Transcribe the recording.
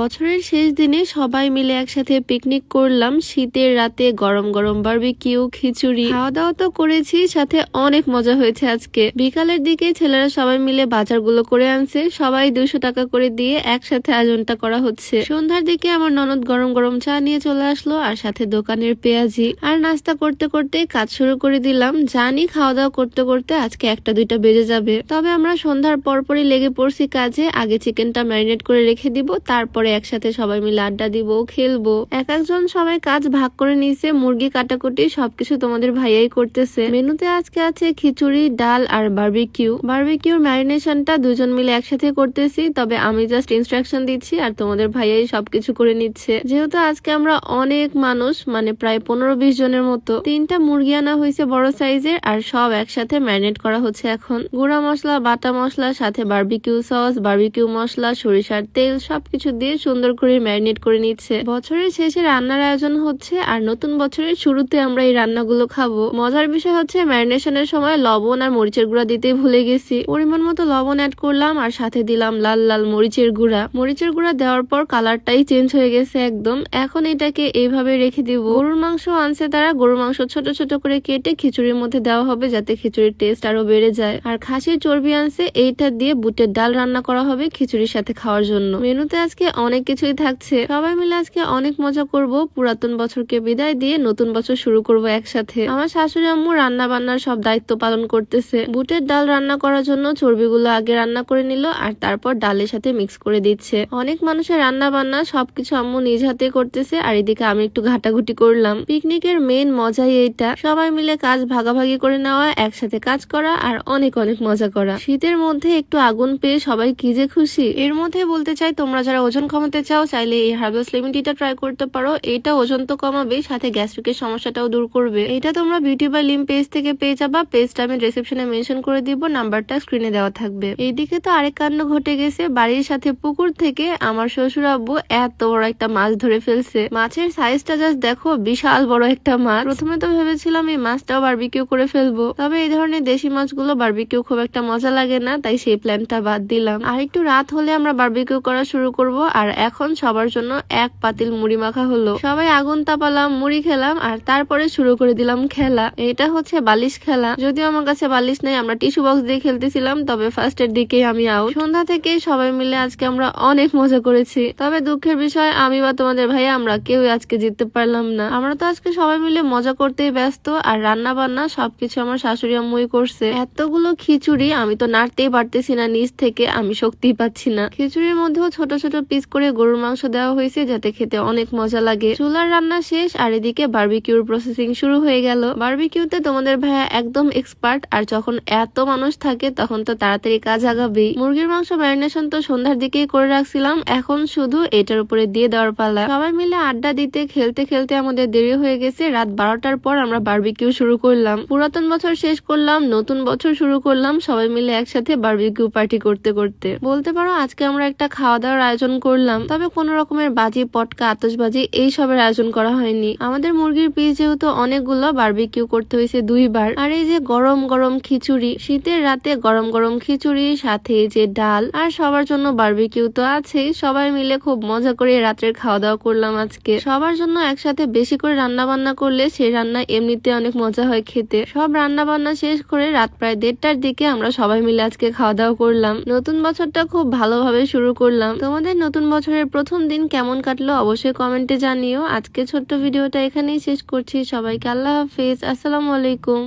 বছরের শেষ দিনে সবাই মিলে একসাথে পিকনিক করলাম। শীতের রাতে গরম গরম বারবিকিউ, খিচুড়ি খাওয়া দাওয়া তো করেছি, সাথে অনেক মজা হয়েছে আজকে। বিকালের দিকে ছেলেরা সবাই মিলে বাজারগুলো করে আনছে। সবাই দুশো টাকা করে দিয়ে একসাথে আয়োজনটা করা হচ্ছে। সন্ধ্যার দিকে আমার ননদ গরম গরম চা নিয়ে চলে আসলো, আর সাথে দোকানের পেঁয়াজি। আর নাস্তা করতে করতে কাজ শুরু করে দিলাম। জানি খাওয়া দাওয়া করতে করতে আজকে একটা দুইটা বেজে যাবে। তবে আমরা সন্ধ্যার পরপরই লেগে পড়ছি কাজে। আগে চিকেনটা ম্যারিনেট করে রেখে দিব, তারপরে একসাথে সবাই মিলে আড্ডা দিব, খেলব। এক একজন সবাই কাজ ভাগ করে নিয়েছে, মুরগি কাটাকুটি সবকিছু তোমাদের ভাইয়াই করতেছে। মেনুতে আজকে আছে খিচুড়ি, ডাল আর বার্বিকিউ বার্বিকিউর ম্যারিনেশনটা দুজন মিলে একসাথে করতেছি, তবে আমি জাস্ট ইনস্ট্রাকশন দিচ্ছি আর তোমাদের ভাইয়াই সবকিছু করে নিচ্ছে। যেহেতু আজকে আমরা অনেক মানুষ মানে প্রায় পনেরো বিশ জনের মতো, তিনটা মুরগি আনা হয়েছে বড় সাইজের আর সব একসাথে ম্যারিনেট করা হচ্ছে এখন। গুঁড়া মশলা, বাটা মশলা, সাথে বার্বিকিউ সস বার্বিকিউ মশলা, সরিষার তেল সবকিছু দিয়ে সুন্দর করে ম্যারিনেট করে নিচ্ছে। বছরের শেষে রান্নার আয়োজন হচ্ছে আর নতুন বছরের শুরুতে আমরা এই রান্নাগুলো খাব। মজার বিষয় হচ্ছে ম্যারিনেশনের সময় লবণ আর মরিচের গুঁড়া দিতে ভুলে গেছি। পরিমাণ মতো লবণ অ্যাড করলাম আর সাথে দিলাম লাল লাল মরিচের গুঁড়া। মরিচের গুঁড়া দেওয়ার পর কালারটাই চেঞ্জ হয়ে গেছে একদম। এখন এটাকে এইভাবে রেখে দিব। গরুর মাংস আনছে তারা। গরুর মাংস ছোট ছোট করে কেটে খিচুড়ির মধ্যে দেওয়া হবে যাতে খিচুড়ির টেস্ট আরও বেড়ে যায়। আর খাসির চর্বি আনছে। এইটা দিয়ে বুটের ডাল রান্না করা হবে খিচুড়ির সাথে খাওয়ার জন্য। মেনুতে আজকে অনেক কিছুই থাকছে। সবাই মিলে আজকে অনেক মজা করব। পুরাতন বছরকে বিদায় দিয়ে নতুন বছর শুরু করব একসাথে। আমার শাশুড়ি আম্মু রান্না বান্নার সব দায়িত্ব পালন করতেছে। বুটের ডাল রান্না করার জন্য চর্বিগুলো আগে রান্না করে নিল আর তারপর ডালের সাথে মিক্স করে দিচ্ছে। অনেক মানুষের রান্না বান্না সবকিছু আম্মু নিজ হাতে করতেছে আর এদিকে আমি একটু ঘাটাঘুটি করলাম। পিকনিকের মেন মজাই এইটা। সবাই মিলে কাজ ভাগাভাগি করে নেওয়া, একসাথে কাজ করা আর অনেক অনেক মজা করা। শীতের মধ্যে একটু আগুন পেয়ে সবাই কি যে খুশি। এর মধ্যে বলতে চাই, তোমরা যারা ওজন কমাতে চাও, চাইলে এই হার্বাল স্লিমিং টিটা ট্রাই করতে পারো। এটা ওজন তো কমাবে, সাথে গ্যাস্ট্রিকের সমস্যাটাও দূর করবে। এটা তোমরা বিউটি বাই লিম পেজ থেকে পেয়ে যাবা। পেজটা আমি ডিসক্রিপশনে মেনশন করে দিব, নাম্বারটা স্ক্রিনে দেওয়া থাকবে। এইদিকে তো আরেক কাণ্ড ঘটে গেছে। বাড়ির সাথে পুকুর থেকে আমার শ্বশুর আব্বু এত বড় একটা মাছ ধরে ফেলছে। মাছের সাইজটা জাস্ট দেখো, বিশাল বড় একটা মাছ। প্রথমে তো ভেবেছিলাম এই মাছটাও বারবিকিউ করে ফেলব। তবে এই ধরনের দেশি মাছগুলো বারবিকিউ খুব একটা মজা লাগে না, তাই সেই প্ল্যানটা বাদ দিলাম। আর একটু রাত হলে আমরা বারবিকিউ করা শুরু করব। আর এখন সবার জন্য এক পাতিল মুড়ি মাখা হলো। সবাই আগুন তাপালাম, মুড়ি খেলাম, আর তারপরে শুরু করে দিলাম খেলা। এটা হচ্ছে বালিশ খেলা। যদিও আমার কাছে বালিশ নেই, আমরা টিস্যু বক্স দিয়ে খেলতেছিলাম, তবে ফার্স্টের দিকে আমি আউট সন্ধ্যা থেকে সবাই মিলে আজকে আমরা অনেক মজা করেছি। তবে দুঃখের বিষয়, আমি বা তোমাদের ভাই আমরা কেউ আজকে জিততে পারলাম না। আমরা তো আজকে সবাই মিলে মজা করতেই ব্যস্ত, আর রান্না বান্না সবকিছু আমার শাশুড়ি আম্মুই করছে। এতগুলো খিচুড়ি আমি তো নাড়তেই পারতেছি না নিজ থেকে, আমি শক্তিই পাচ্ছি না। খিচুড়ির মধ্যেও ছোট ছোট পিস করে গরুর মাংস দেওয়া হয়েছে যাতে খেতে অনেক মজা লাগে। চুলার রান্না শেষ আর এদিকে বার্বিকিউর প্রসেসিং শুরু হয়ে গেল। বার্বিকিউতে তোমাদের ভাইয়া একদম এক্সপার্ট আর যখন এত মানুষ থাকে তখন তো তাড়াতাড়ি কাজ আগাবেই। মুরগির মাংস ম্যারিনেশন তো সন্ধ্যার দিকেই করে রাখছিলাম, এখন শুধু এটার উপরে দিয়ে দেওয়ার পালা। সবাই মিলে আড্ডা দিতে, খেলতে খেলতে আমাদের দেরি হয়ে গেছে। রাত বারোটার পর আমরা বার্বিকিউ শুরু করলাম। পুরাতন বছর শেষ করলাম, নতুন বছর শুরু করলাম সবাই মিলে একসাথে বার্বিকিউ পার্টি করতে করতে। বলতে পারো আজকে আমরা একটা খাওয়া দাওয়ার আয়োজন করলাম তবে কোন রকমের বাজি, পটকা, আতসবাজি এই সবের আয়োজন করা হয়নি। আমাদের মুরগির পিস যেহেতু অনেকগুলো বার্বিকিউ করতে হয়েছে দুইবার। আর এই যে গরম গরম খিচুড়ি, শীতের রাতে গরম গরম খিচুড়ি, সাথে যে ডাল, আর সবার জন্য বার্বিকিউ তো আছেই, সবাই মিলে খুব মজা করে রাত্রের খাওয়া দাওয়া করলাম আজকে। সবার জন্য একসাথে বেশি করে রান্না বান্না করলে সেই রান্না এমনিতে অনেক মজা হয় খেতে। সব রান্না বান্না শেষ করে রাত প্রায় দেড়টার দিকে আমরা সবাই মিলে আজকে খাওয়া দাওয়া করলাম। নতুন বছরটা খুব ভালোভাবে শুরু করলাম। তোমাদের নতুন বছরের প্রথম দিন কেমন কাটলো অবশ্যই কমেন্টে জানিও। আজকে ছোট্ট ভিডিওটা এখানেই শেষ করছি। সবাইকে আল্লাহ হাফিজ। আসসালামু আলাইকুম।